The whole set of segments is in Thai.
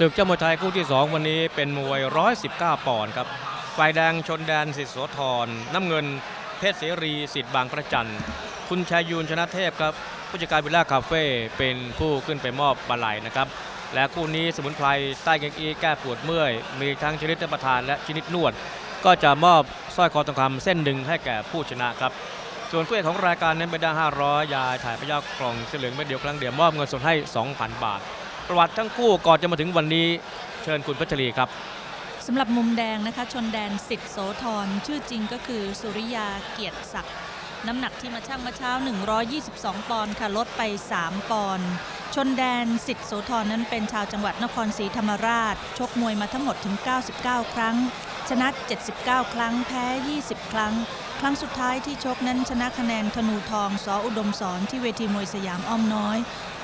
ศึกเจ้ามวยไทยคู่ที่ 2 วันนี้เป็นมวย 119 ปอนด์ครับ ฝ่ายแดงชนแดนสิทธิโสธร น้ำเงินเพชรเสรีสิทธิ์บางประจัน คุณชายยูนชนะเทพครับ ผู้จัดการวิลล่าคาเฟ่เป็นผู้ขึ้นไปมอบบาลัยนะครับ และคู่นี้สมุนไพรใต้เกงอีแก้ปวดเมื่อย มีทั้งชนิดประทานและชนิดนวด ก็จะมอบสร้อยคอทองคำเส้นหนึ่งให้แก่ผู้ชนะครับส่วนคู่เอกของรายการนั้นเป็นด้า500 ยาถ่ายพยากล่องเฉลิงเม็ดเดียวครั้งเดียวมอบเงินสดให้ 2,000 บาท ประวัติทั้งคู่ก่อนจะมาถึงวันนี้เชิญคุณพัชรีครับสำหรับมุมแดงนะคะชนแดนสิทธิโสธรชื่อจริงก็คือสุริยาเกียรติศักดิ์น้ำหนักที่มาชั่งเมื่อเช้า 122 ปอนด์ค่ะลดไป 3 ปอนด์ชนแดนสิทธิโสธรนั้นเป็นชาวจังหวัดนครศรีธรรมราช ชกมวยมาทั้งหมดถึง 99 ครั้ง ชนะ 79 ครั้งแพ้ 20 ครั้ง ครั้งสุดท้ายที่ชกนั้นชนะคะแนนธนูทองสออุดมสอนที่เวทีมวยสยามอ้อมน้อย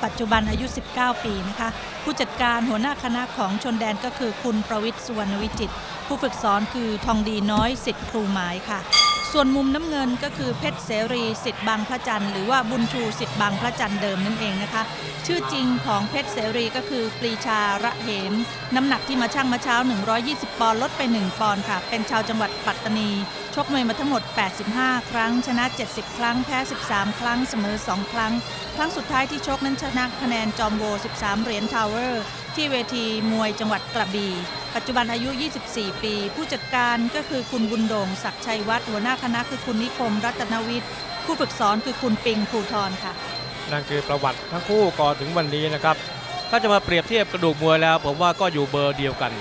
ปัจจุบันอายุ 19 ปีนะคะ ผู้จัดการหัวหน้าคณะของชนแดนก็คือคุณประวิทย์สุวรรณวิจิตรผู้ฝึกสอนคือทองดีน้อยสิทธิ์ครูหมายค่ะ ส่วนมุมน้ำเงินก็คือเพชรเสรีสิทธิ์บางพระจันทร์หรือว่าบุญชูสิทธิ์บางพระจันทร์เดิมนั่นเองนะคะ ชื่อจริงของเพชรเสรีก็คือปรีชาระเหม น้ำหนักที่มาชั่งมาเช้า 120 ปอนด์ลดไป 1 ปอนด์ค่ะ เป็นชาวจังหวัดปัตตานี ชกมวยมาทั้งหมด 85 ครั้ง ชนะ 70 ครั้ง แพ้ 13 ครั้ง เสมอ 2 ครั้ง ครั้งสุดท้ายที่ชกนั้นชนะคะแนนจอมโว 13 เหรียญทาวเวอร์ ที่เวทีมวยจังหวัดกระบี่ ปัจจุบันอายุ 24 ปี ผู้จัดการก็คือคุณบุญโด่งศักชัยวัฒน์หัวหน้าคณะคือคุณนิคม รัตนวิทย์ ผู้ฝึกสอนคือคุณปิงภูทรค่ะ นั่นคือประวัติทั้งคู่ก่อนถึงวันนี้นะครับ ถ้าจะมาเปรียบเทียบกระดูกมวยแล้ว ผมว่าก็อยู่เบอร์เดียวกัน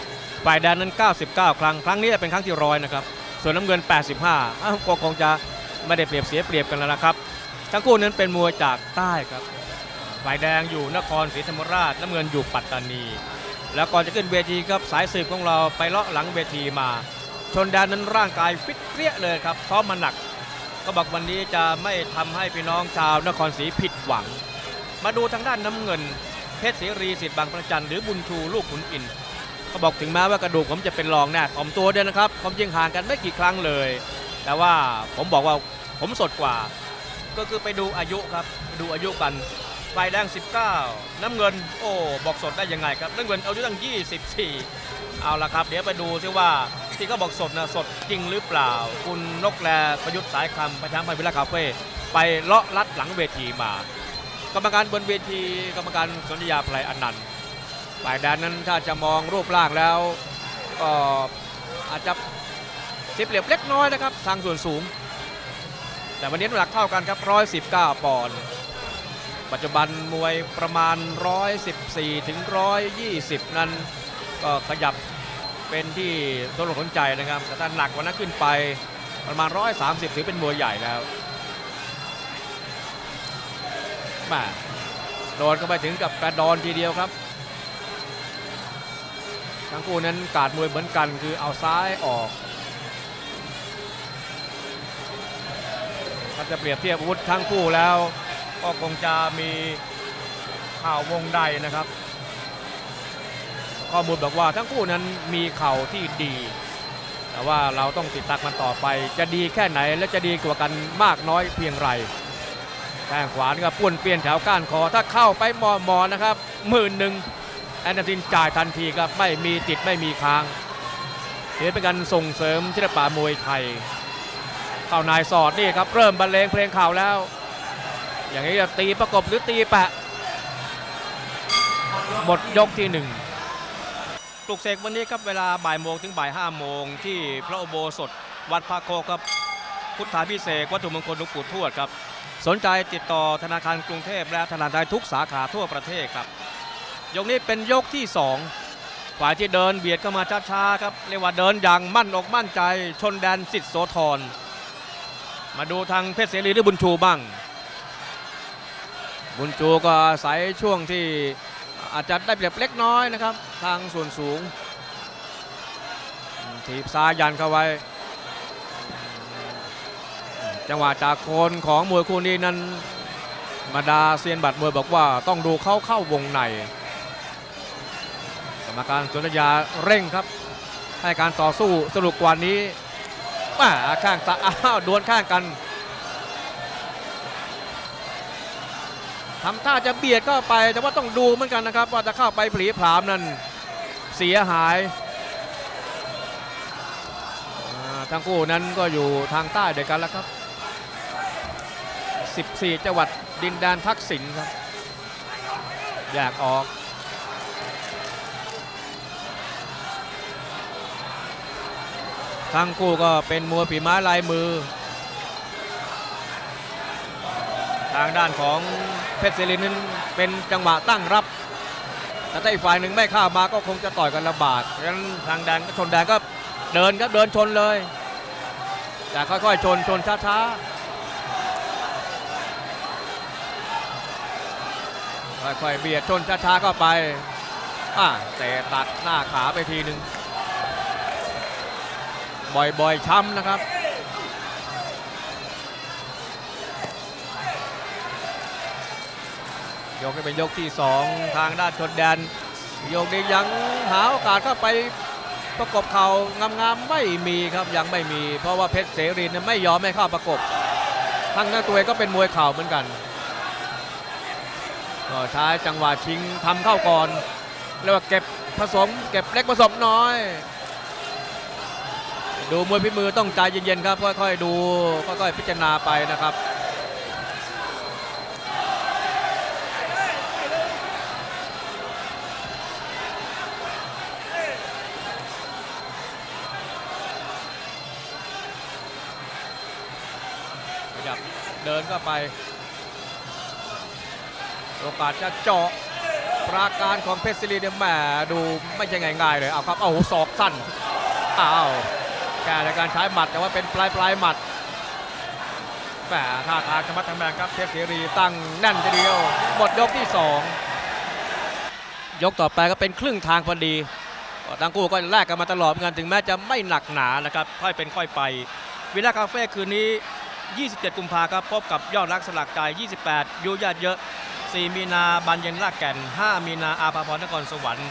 ฝ่ายแดนนั้น 99 ครั้ง ครั้งนี้เป็นครั้งที่ร้อยนะครับ ส่วนน้ำเงิน 85อ้าวก็คงจะไม่ได้เปรียบเสียเปรียบกันแล้วนะครับ ทั้งคู่นั้นเป็นมวยจากใต้ครับ ฝ่ายแดงอยู่นครศรีธรรมราช น้ำเงินอยู่ปัตตานี แล้วก่อนจะขึ้นเวทีครับสายสืบของเราไปเลาะหลังเวทีมา ชนแดนนั้นร่างกายฟิตเปรี้ยเลยครับซ้อมมาหนัก ก็บอกวันนี้จะไม่ทำให้พี่น้องชาวนครศรีผิดหวัง มาดูทางด้านน้ำเงิน เพชรเสรีสิทธิ์บางประจันหรือบุญชูลูกขุนอินก็บอกถึงแม้ว่ากระดูกผมจะเป็นรองแน่อมตัวเดียวนะครับความจริงห่างกันไม่กี่ครั้งเลย แต่ว่าผมบอกว่าผมสดกว่า ก็คือไปดูอายุครับดูอายุกัน ฝ่ายแดง 19 น้ำเงิน โอ้บอกสดได้ยังไงครับ น้ำเงินอายุตั้ง 24 เอาละครับ เดี๋ยวไปดูซิว่าที่เขาบอกสดนะสดจริงหรือเปล่า คุณนกแลประยุทธ์สายคำประชาพันวิลาคาเฟ่ไปเลาะลัดหลังเวทีมา กรรมการบนเวทีกรรมการสนธยาไพรอนันต์ฝ่ายแดนนั้นถ้าจะมองรูปร่างแล้วก็อาจจะเสียเปรียบเล็กน้อยนะครับ ทางส่วนสูง แต่วันนี้น้ำหนักเท่ากันครับ 119 ปอนด์ ปัจจุบันมวยประมาณ 114ถึง120 นั้น ก็ขยับเป็นที่สนอกสนใจนะครับ แต่ถ้าหนักกว่านั้นขึ้นไปประมาณ 130 ถือเป็นมวยใหญ่แล้วมาโดนเข้าไปถึงกับกระดอนทีเดียวครับ ทั้งคู่นั้นกาดมวยเหมือนกันคือเอาซ้ายออกถ้าจะเปรียบเทียบอาวุธทั้งคู่แล้ว ก็คงจะมีข่าววงใดนะครับ ข้อมูลบอกว่าทั้งคู่นั้นมีเข่าที่ดี แต่ว่าเราต้องติดตามมันต่อไป จะดีแค่ไหนและจะดีกว่ากันมากน้อยเพียงไรแข้งขวานี่ก็ป้วนเปลี่ยนแถวก้านคอถ้าเข้าไปมอมอนะครับหมื่นหนึ่งแอนนาทินจ่ายทันทีครับไม่มีติดไม่มีค้างถือเป็นการส่งเสริมศิลปะมวยไทยเข้านายสอดนี่ครับเริ่มบรรเลงเพลงข่าวแล้ว อย่างนี้จะตีประกบหรือตีแปะ หมดยกที่หนึ่งปลุกเสกวันนี้ครับเวลาบ่ายโมงถึงบ่ายห้าโมงที่พระอุโบสถวัดพระโคครับ พุทธาพิเศษวัตถุมงคลหลวงปู่ทวดครับ สนใจติดต่อธนาคารกรุงเทพและธนาคารทุกสาขาทั่วประเทศครับ ยกนี้เป็นยกที่สองฝ่ายที่เดินเบียดเข้ามาช้าๆครับเรียกว่าเดินอย่างมั่นอกมั่นใจ ชนแดนสิทธิโสธรมาดูทางเพชรเสรีหรือบุญชูบ้าง บุญชูก็อาศัยช่วงที่อาจจะได้เปรียบเล็กน้อยนะครับ ทางส่วนสูงถีบซ้ายยันเข้าไว้ จังหวะจากโคนของมวยคู่นี้นั้นมาดาเซียนบัตรมวยบอกว่าต้องดูเข้าเข้าวงในกรรมการสุนทรยาเร่งครับ ให้การต่อสู้สนุกกว่านี้มาข้างตาอ้าวดวลข้างกัน ทำท่าจะเบียดเข้าไปแต่ว่าต้องดูเหมือนกันนะครับ ว่าจะเข้าไปผลีผลามนั้นเสียหายอ่าทั้งคู่นั้นก็อยู่ทางใต้เดียวกันแล้วครับ 14 จังหวัดดินแดนทักษิณครับแยากออกทั้งคู่ก็เป็นมวยฝีไม้ลายมือ ทางด้านของเพชรศิรินนั้นเป็นจังหวะตั้งรับ แต่ถ้าอีกฝ่ายหนึ่งไม่เข้ามาก็คงจะต่อยกันลำบากเพราะฉะนั้นทางแดนก็ชนแดนก็เดินครับเดินชนเลย แต่ค่อยๆชนชนช้าๆค่อยๆเบียดชนช้าๆเข้าไปอะเตะตัดหน้าขาไปทีหนึ่งบ่อยๆช้ำนะครับ ยกให้เป็นยกที่ 2 ทางด้านชนแดน ยกนี้ยังหาโอกาสเข้าไปประกบเขางามๆไม่มีครับยังไม่มี เพราะว่าเพชรเสรีเนี่ยไม่ยอมให้เข้าประกบทั้งนั้นตัวเองก็เป็นมวยเข่าเหมือนกันก็ใช้จังหวะชิงทำเข้าก่อนเรียกว่าเก็บผสม เก็บเล็กผสมน้อย ดูมวยพิมือต้องใจเย็นๆครับค่อยๆดูค่อยๆพิจารณาไปนะครับ ดินเข้าไป โอกาสจะเจาะปราการของเพชรศิริเนี่ยแหมดูไม่ใช่ง่ายๆเลยเอาครับเอาหูศอกสั้นอ้าวแกในการใช้หมัดแต่ว่าเป็นปลายปลายหมัดแหมท่าทางธรรมะทางแมงครับเพชรศิริตั้งแน่นทีเดียวหมดยกที่ 2 ยกต่อไปก็เป็นครึ่งทางพอดีก็ทั้งคู่ก็แลกกันมาตลอดเหมือนกันถึงแม้จะไม่หนักหนานะครับค่อยเป็นค่อยไปวิลล่าคาเฟ่คืนนี้ 27 กุมภาครับพบกับยอดรักสลักใจ 28ยูญาตเยอะ 4 มีนาบันเย็นลากแก่น 5 มีนาอาภาพรนครสวรรค์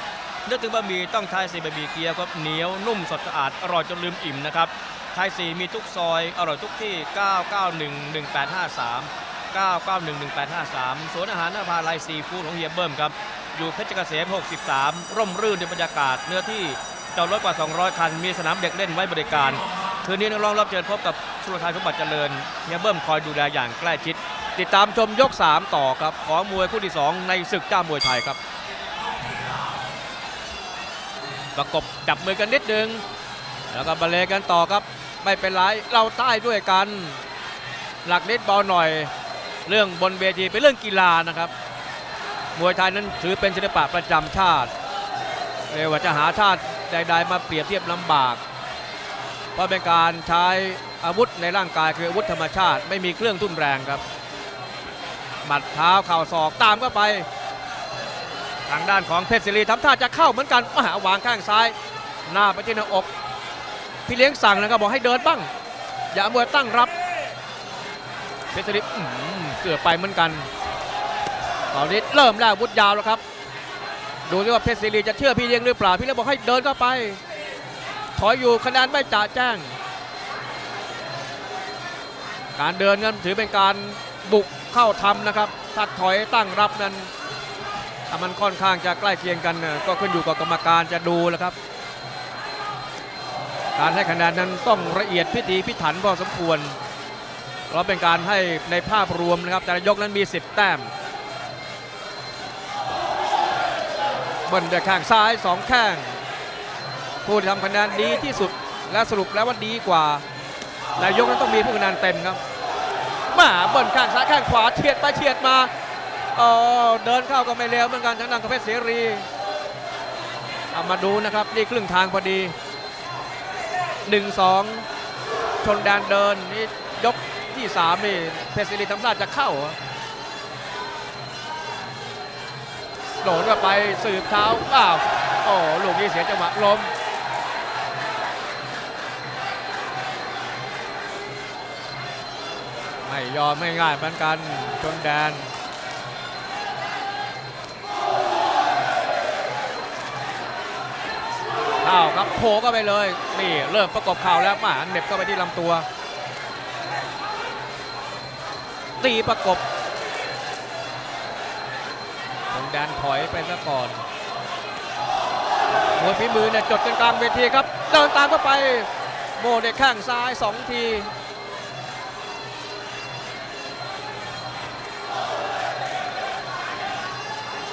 นึกถึงบะหมี่ต้องใช้ซีบะหมี่เกี๊ยวครับเหนียวนุ่มสดสะอาดอร่อยจนลืมอิ่มนะครับไทยสีมีทุกซอยอร่อยทุกที่ 991 1853 991 1853สวนอาหารนภาลัยซีฟู้ดของเฮียเบิ้มครับ อยู่เพชรเกษม 63 ร่มรื่นในบรรยากาศเนื้อที่จอดรถกว่า 200 คัน มีสนามเด็กเล่นไว้บริการ คืนนี้นักร้องรับเชิญพบกับสุรทายสมบัติเจริญเฮียเบิ้มคอยดูแลอย่างใกล้ชิด ติดตามชมยก 3 ต่อครับของมวยคู่ที่ 2 ในศึกเจ้ามวยไทยครับ ประกบจับมือกันนิดนึง แล้วก็บรรเลงกันต่อครับ ไม่เป็นไรเราใต้ด้วยกัน หลักนิดเบาหน่อย เรื่องบนเวทีเป็นเรื่องกีฬานะครับ มวยไทยนั้นถือเป็นศิลปะประจำชาติเรียกว่าจะหาชาติใดๆมาเปรียบเทียบลำบาก เพราะเป็นการใช้อาวุธในร่างกายคืออาวุธธรรมชาติ ไม่มีเครื่องทุ่นแรงครับหมัดเท้าเข่าศอกตามเข้าไป ทางด้านของเพชรศิริทำท่าจะเข้าเหมือนกันมหาวางข้างซ้าย หน้าไปที่หน้าอกพี่เลี้ยงสั่งนะครับบอกให้เดินบ้าง อย่าเอามวตั้งรับเพชรศิริเกือบไปเหมือนกันตอนนี้เริ่มแล้วอาวุธยาวแล้วครับ ดูดิว่าเพชรศิริจะเชื่อพี่เลี้ยงหรือเปล่าพี่เลี้ยงบอกให้เดินเข้าไป ถอยอยู่คะแนนไม่จ่าแจ้ง การเดินนั้นถือเป็นการบุกเข้าทำนะครับถ้าถอยตั้งรับนั้นถ้ามันค่อนข้างจะใกล้เคียงกันนะก็ขึ้นอยู่กับกรรมการจะดูแล้วครับ การให้คะแนนนั้นต้องละเอียดพิถีพิถันพอสมควรเพราะเป็นการให้ในภาพรวมนะครับ แต่ละยกนั้นมี 10 แต้มเบิ้ลด้วยแข้งซ้าย 2 แข้ง ผู้ที่ทำคะแนนดีที่สุดและสรุปแล้วว่าดีกว่าในยกนั้นต้องมีผู้คะแนนเต็มครับมาบิ้ลข้างซ้ายข้างขวาเฉียดไปเฉียดมาอ๋อเดินเข้าก็ไม่เร็วเหมือนกันทางด้านกับเพชรเสรีเอามาดูนะครับนี่ครึ่งทางพอดี 1-2 ชนแดนเดินนี่ยกที่3นี่เพชรเสรีทำท่าจะเข้าหรอโดนเข้าไปสืบเท้าอ้าวโอ้ลูกนี้เสียจังหวะล้ม ยอมไม่ง่ายเหมือนกันชนแดนเข้าครับโผล่เข้าไปเลย นี่เริ่มประกบเข่าแล้วมาเน็บเข้าไปที่ลำตัว ตีประกบชนแดนถอยไปซะก่อนมวยฝีมือเนี่ยจดกันกลางเวทีครับ เดินตามเข้าไป โมเด็กข้างซ้ายสองที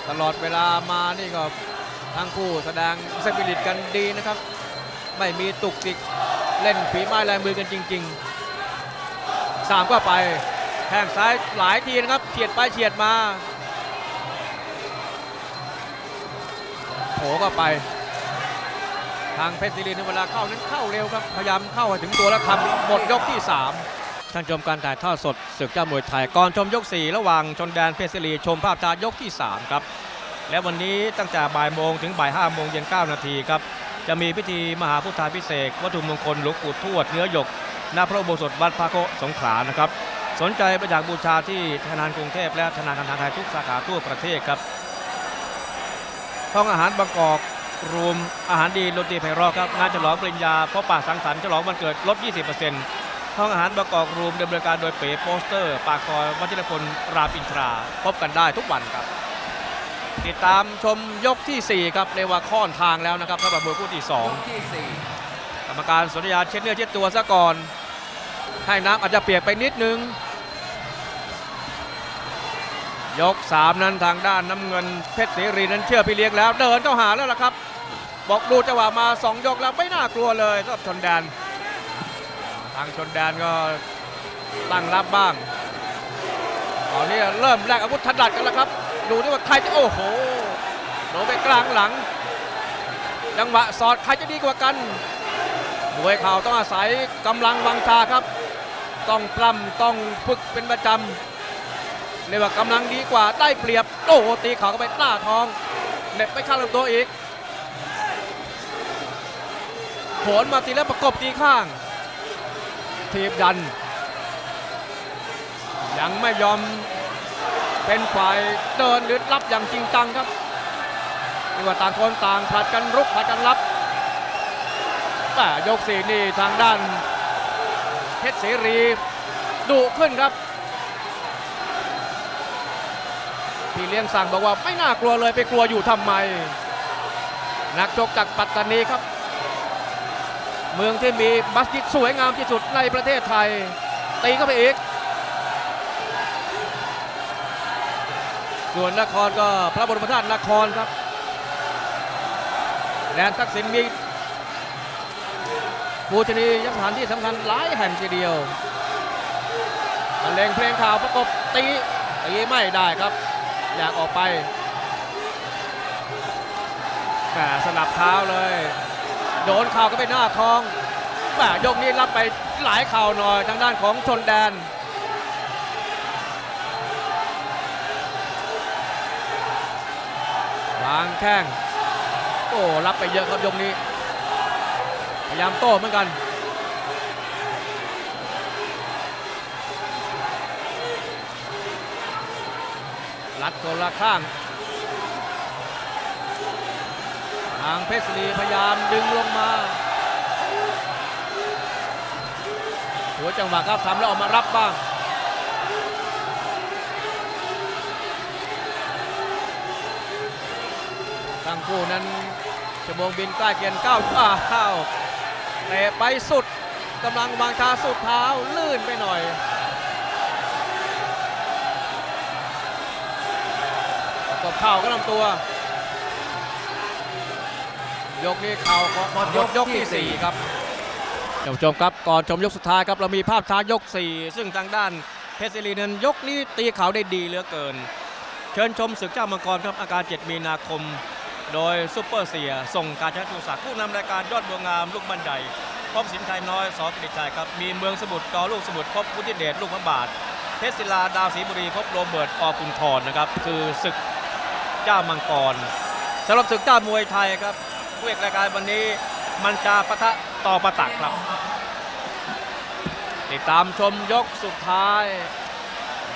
ตลอดเวลามานี่ก็ทั้งคู่แสดงสปิริตกันดีนะครับ ไม่มีตุกติกเล่นฝีไม้ลายมือกันจริงๆสามก็ไปแข้งซ้ายหลายทีนะครับเฉียดไปเฉียดมาโผก็ไป ทางเพชรศิรินเวลาเข้านั้นเข้าเร็วครับ พยายามเข้าให้ถึงตัวแล้วทำหมดยกที่ 3 ท่านชมการถ่ายทอดสดศึกเจ้ามวยไทยก่อนชมยก 4 ระหว่างชนแดนเพชรศิริชมภาพชายกที่ 3 ครับ และวันนี้ตั้งแต่บ่ายโมงถึงบ่าย5โมงเย็น9นาทีครับ จะมีพิธีมหาพุทธาพิเศษ วัตถุมงคลหลวงปู่ทวดเนื้อหยกหน้าพระอุโบสถวัดพระโคสงขลานะครับ สนใจไปจากบูชาที่ธนาคารกรุงเทพและธนาคารไทยทุกสาขาทั่วประเทศครับห้องอาหารบางกอกรวมอาหารดีดนตรีไพเราะครับงานฉลองปริญญาพบปะสังสรรค์ฉลองวันเกิดลด 20% ห้องอาหารบางกอกรวมดำเนินการโดยเป๋โปสเตอร์ ปากซอยวัชิรพลรามอินทรา พบกันได้ทุกวันครับ ติดตามชมยกทีสี่4 ครับเรียกว่าค่อนทางแล้วนะครับสำหรับมวยคู่ที่ 2 ที่สี่กรรมการสนธิยาเช็ดเนื้อเช็ดตัวซะก่อน ให้น้ำอาจจะเปียกไปนิดนึง ยก 3 นั้นทางด้านน้ำเงินเพชรศรีนั้นเชื่อพี่เลี้ยงแล้ว เดินเข้าหาแล้วล่ะครับ บอกดูจังหวะมา 2 ยกแล้วไม่น่ากลัวเลยสำหรับชนแดน ทางชนแดนก็ตั้งรับบ้างตอนนี้เริ่มแลกอาวุธถนัดกันแล้วครับ ดูที่ว่าใครจะโอ้โหโดนไปกลางหลัง จังหวะสอดใครจะดีกว่ากันมวยเข่าต้องอาศัยกำลังวังชาครับ ต้องปล้ำต้องฝึกเป็นประจำเรียกว่ากำลังดีกว่าได้เปรียบโอ้โหตีเข่าเข้าไปหน้าทองเน็บไปข้างลำตัวอีกโผลมาตีแล้วประกบตีข้าง ทีบดัน ยังไม่ยอมเป็นฝ่ายเดินหรือรับอย่างจริงจังครับเรียกว่าต่างคนต่างผลัดกันรุกผลัดกันรับ แต่ยกสี่นี่ทางด้านเพชรเสรีดุขึ้นครับพี่เลี้ยงสั่งบอกว่าไม่น่ากลัวเลยไปกลัวอยู่ทำไม นักชกจากปัตตานีครับ เมืองที่มีมัสยิดสวยงามที่สุดในประเทศไทย ตีเข้าไปอีก ส่วนนครก็พระบรมธาตุนครครับแดนทักษิณมีปูชนียสถานที่สำคัญหลายแห่งทีเดียวบรรเลงเพลงข่าวประกบตีตีไม่ได้ครับ อยากออกไปแหมสนับเท้าเลย โดนเข่าก็ไปหน้าทองแหมยกนี้รับไปหลายเข่าหน่อยทางด้านของชนแดนวางแข้งโอ้รับไปเยอะครับยกนี้ พยายามโต้เหมือนกันรัดคนละข้างางเพชรศรีพยายามดึงลงมา หัวจังหวะครับทำแล้วออกมารับบ้าง ทั้งคู่นั้นชั่วโมงบินใกล้เคียงเก้าอ้าวเตะไปสุดกำลังวางชาสุดเท้าลื่นไปหน่อยประกบเข่าก็ลำตัว ยกนี้เข่าของหมดยกยกที่สี่ครับท่านผู้ชมครับก่อนชมยกสุดท้ายครับเรามีภาพช้ายก 4 ซึ่งทางด้านเพชรศิรินั้นยกนี้ตีเข่าได้ดีเหลือเกิน เชิญชมศึกเจ้ามังกรครับอาการ 7 มีนาคม โดยซุปเปอร์เสียส่งการชนะทูศักดิ์ผู้นำรายการยอดบัวงามลูกบันไดพบสินไทยน้อยสอกิติชัยครับมีเมืองสมุทรกอลูกสมุทรพบพุทธิเดชลูกพระบาทเพชรศิลาดาวศรีบุรีพบโรเบิร์ตอกุณทรนะครับคือศึกเจ้ามังกรสำหรับศึกเจ้ามวยไทยครับ ผู้เอกรายการวันนี้ มันจาปะทะต่อประตักครับ ติดตามชมยกสุดท้าย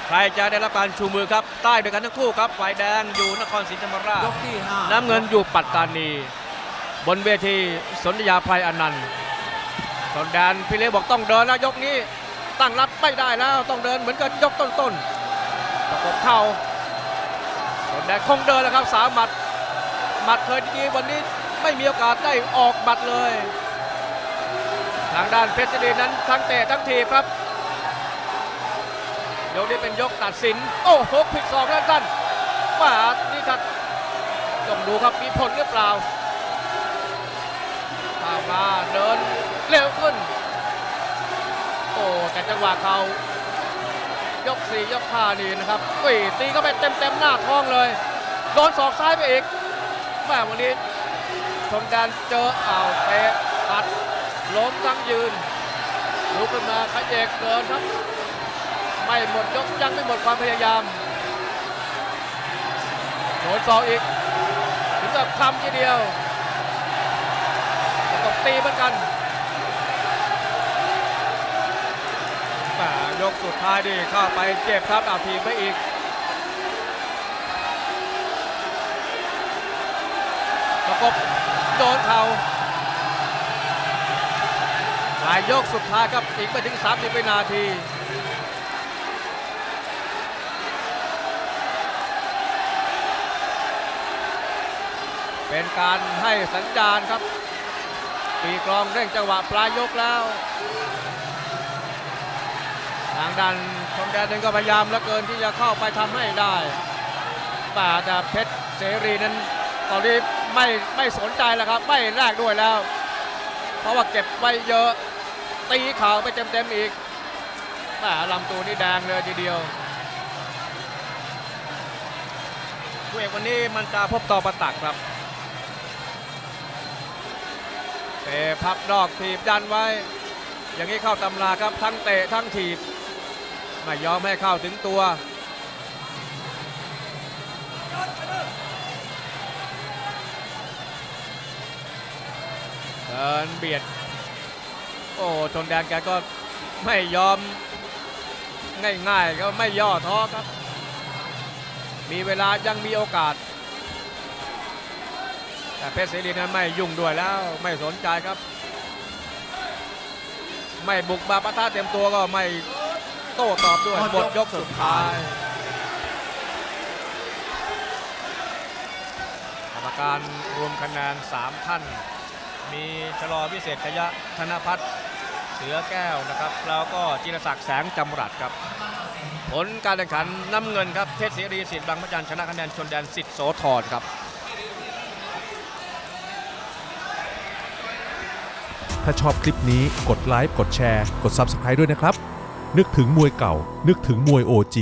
ใครจะได้รับการชูมือครับ ใต้ด้วยกันทั้งคู่ครับฝ่ายแดงอยู่นครศรีธรรมราชยกที่ห้าน้ำเงินอยู่ปัตตานี บนเวทีสนธยาไพรอนันต์ตอนแดนพี่เล็กบอกต้องเดินแล้วยกนี้ตั้งรับไม่ได้แล้วต้องเดินเหมือนกับยกต้นๆประกบเข่าตอนแดนคงเดินแล้วครับสามหมัดหมัดเคยดีวันนี้ ไม่มีโอกาสได้ออกบัตรเลย ทางด้านเพชรศรีนั้นทั้งเตะทั้งทีครับ ยกนี้เป็นยกตัดสิน โอ้โหผิดสองด้านสั้นมานี่ทัดต้องดูครับมีผลหรือเปล่าตามมาเดินเร็วขึ้น โอ้แต่จังหวะเขายกสี่ยกห้านี่นะครับอุ้ยตีเข้าไปเต็มเต็มๆหน้าท้องเลย โดนศอกซ้ายไปอีกแม่วันนี้ ชนแดนเจออ้าวเตะตัดล้มทั้งยืนลุกขึ้นมาขยเยกเดินครับ ไม่หมดยกยังไม่หมดความพยายามโดนศอกอีกถึงกับคำทีเดียวตบตีเหมือนกันยกสุดท้ายดิเข้าไปเจ็บครับอาทีมไปอีกประกบ โดนเข่าปลายยกสุดท้ายครับอีกไม่ถึง30วินาทีเป็นการให้สัญญาณครับ ปีกลองเร่งจังหวะปลายยกแล้ว ทางด้านชมแดนเองก็พยายามเหลือเกินที่จะเข้าไปทำให้ได้แต่แต่เพชรเสรีนั้นตอนนี้ ไม่ไม่สนใจแล้วครับ ไม่แลกด้วยแล้ว เพราะว่าเก็บไว้เยอะ ตีเข่าไปเต็มๆอีกแหมลำตัวนี่แดงเลยทีเดียวคู่เอกวันนี้มันจะพบต่อประตักครับเตะพับนอกถีบยันไว้ อย่างนี้เข้าตำราครับทั้งเตะทั้งถีบไม่ยอมให้เข้าถึงตัว เดินเบียด โอ้ชนแดนแกก็ไม่ยอม ง่ายๆก็ไม่ย่อท้อครับ มีเวลายังมีโอกาส แต่เพชรเสรีนั้นไม่ยุ่งด้วยแล้วไม่สนใจครับ ไม่บุกมาปะทะเต็มตัวก็ไม่โต้ตอบด้วยหมดยกสุดท้ายกรรมการรวมคะแนน 3 ท่าน มีชะลอพิเศษขยะธนพัฒน์เสือแก้วนะครับแล้วก็จิรศักดิ์แสงจำรัดครับผลการแข่งขันน้ำเงินครับเพชรศรีสิทธิ์บางพระจันทร์ชนะคะแนนชนแดนสิทธิ์โสธรครับถ้าชอบคลิปนี้กดไลค์กดแชร์ กด Subscribe ด้วยนะครับ นึกถึงมวยเก่า นึกถึงมวย OG